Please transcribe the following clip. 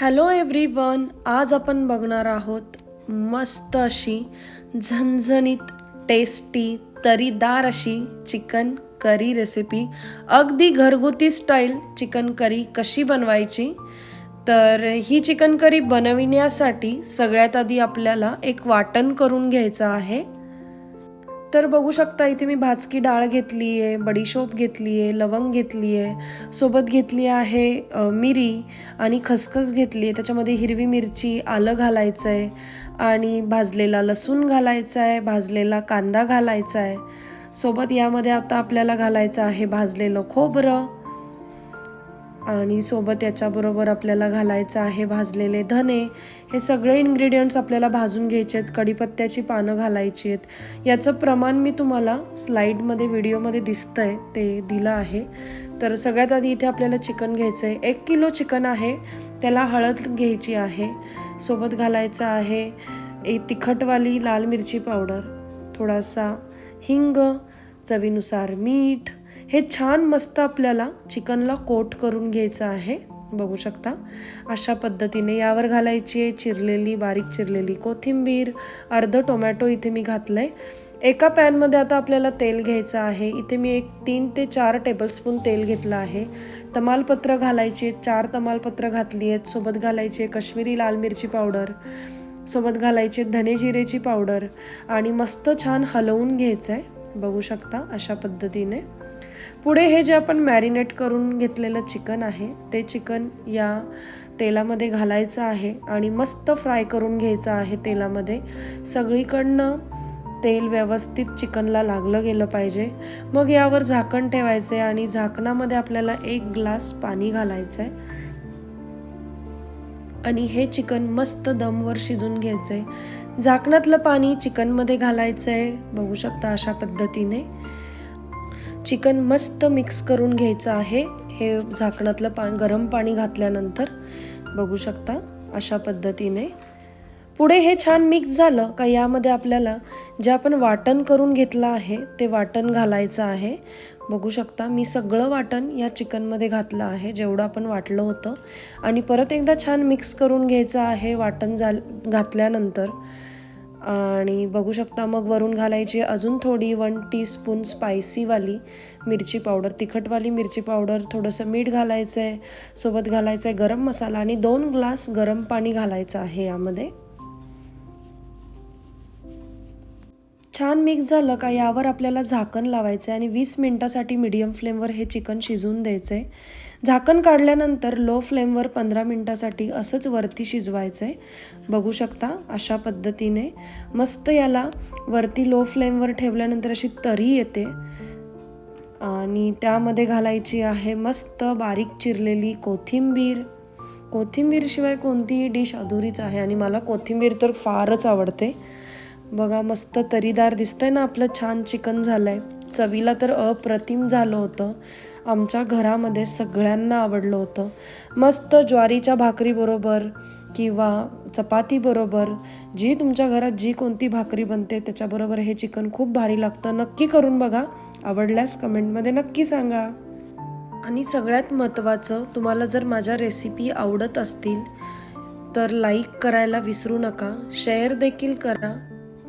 Hello everyone आज आपण बघणार आहोत मस्त अशी झणझणीत टेस्टी तरीदार अशी चिकन करी रेसिपी अगदी घरगुती स्टाईल चिकन करी कशी बनवायची? तर ही चिकन करी बनविण्यासाठी सगळ्यात आधी आपल्याला एक वाटण करून घ्यायचं आहे. तर बघू शकता इथे मी भाजकी डाळ घेतली आहे बडीशोप घेतली आहे लवंग घेतली आहे सोबत घेतली आहे मिरी आणि खसखस घेतली आहे त्याच्यामध्ये हिरवी मिरची आलं घालायचं आहे आणि भाजलेला लसूण घालायचा आहे भाजलेला कांदा घालायचा आहे सोबत यामध्ये आता आपल्याला घालायचं आहे भाजलेलं खोबरं. आणि सोबत याच्याबरोबर आपल्याला घालायचं आहे भाजलेले धने. हे सगळे इन्ग्रेडियंट्स आपल्याला भाजून घ्यायचे आहेत कढीपत्त्याची पानं घालायची आहेत. याचं प्रमाण मी तुम्हाला स्लाईडमध्ये व्हिडिओमध्ये दिसतं आहे ते दिलं आहे. तर सगळ्यात आधी इथे आपल्याला चिकन घ्यायचं आहे एक किलो चिकन आहे त्याला हळद घ्यायची आहे. सोबत घालायचं आहे ए तिखटवाली लाल मिरची पावडर थोडासा हिंग चवीनुसार मीठ हे छान मस्त आपल्याला चिकनला कोट करून घ्यायचं आहे. बघू शकता. अशा पद्धतीने यावर घालायची आहे चिरलेली बारीक चिरलेली कोथिंबीर अर्ध टोमॅटो इथे मी घातलं आहे एका पॅनमध्ये आता आपल्याला तेल घ्यायचं आहे. इथे मी एक तीन ते चार टेबलस्पून तेल घेतलं आहे. तमालपत्र घालायची आहेत चार तमालपत्र घातली आहेत. सोबत घालायची आहे कश्मीरी लाल मिरची पावडर. सोबत घालायची धने जिरेची पावडर. आणि मस्त छान हलवून घ्यायचं आहे बघू शकता अशा पद्धतीने. पुढे हे जे आपण मॅरिनेट करून घेतलेलं चिकन आहे ते चिकन या तेलामध्ये घालायचं आहे आणि मस्त फ्राय करून घ्यायचं आहे तेलामध्ये. सगळीकडनं तेल व्यवस्थित चिकनला लागलं गेलं पाहिजे. मग यावर झाकण ठेवायचं आहे आणि झाकणामध्ये आपल्याला एक ग्लास पाणी घालायचं आहे. आणि हे चिकन मस्त दमवर शिजून घ्यायचं आहे. झाकणातलं पाणी चिकनमध्ये घालायचं आहे बघू शकता अशा पद्धतीने. चिकन मस्त मिक्स करून घ्यायचं आहे. हे झाकणातलं पा गरम पाणी घातल्यानंतर बघू शकता अशा पद्धतीने. पुढे हे छान मिक्स झालं का यामध्ये आपल्याला जे आपण वाटण करून घेतलं आहे ते वाटण घालायचं आहे. बघू शकता मी सगळं वाटण या चिकनमध्ये घातलं आहे जेवढं आपण वाटलं होतं. आणि परत एकदा छान मिक्स करून घ्यायचं आहे वाटण झाल घातल्यानंतर. आणि बघू शकता मग वरून घालायची अजून थोडी वन टीस्पून स्पायसीवाली मिरची पावडर तिखटवाली मिरची पावडर थोडंसं मीठ घालायचं आहे सोबत घालायचं आहे गरम मसाला आणि दोन ग्लास गरम पाणी घालायचं आहे यामध्ये. छान मिक्स झालं का यावर आपल्याला झाकण लावायचं आहे आणि वीस मिनटासाठी मिडियम फ्लेमवर हे चिकन शिजवून द्यायचं आहे झाकण काढल्यानंतर लो फ्लेमवर पंधरा मिनटासाठी असंच वरती शिजवायचं आहे बघू शकता अशा पद्धतीने. मस्त याला वरती लो फ्लेमवर ठेवल्यानंतर अशी तरी येते. आणि त्यामध्ये घालायची आहे मस्त बारीक चिरलेली कोथिंबीर. कोथिंबीरशिवाय कोणतीही डिश अधुरीच आहे आणि मला कोथिंबीर तर फारच आवडते. बघा मस्त तरीदार दिसतंय ना आपलं छान चिकन झालंय. चवीला तर अप्रतिम झालं होतं. आमच्या घरामध्ये सगळ्यांना आवडलं होतं. मस्त ज्वारीच्या भाकरीबरोबर किंवा चपातीबरोबर जी तुमच्या घरात जी कोणती भाकरी बनते त्याच्याबरोबर हे चिकन खूप भारी लागतं. नक्की करून बघा. आवडल्यास कमेंटमध्ये नक्की सांगा. आणि सगळ्यात महत्त्वाचं तुम्हाला जर माझ्या रेसिपी आवडत असतील तर लाईक करायला विसरू नका. शेअर देखील करा.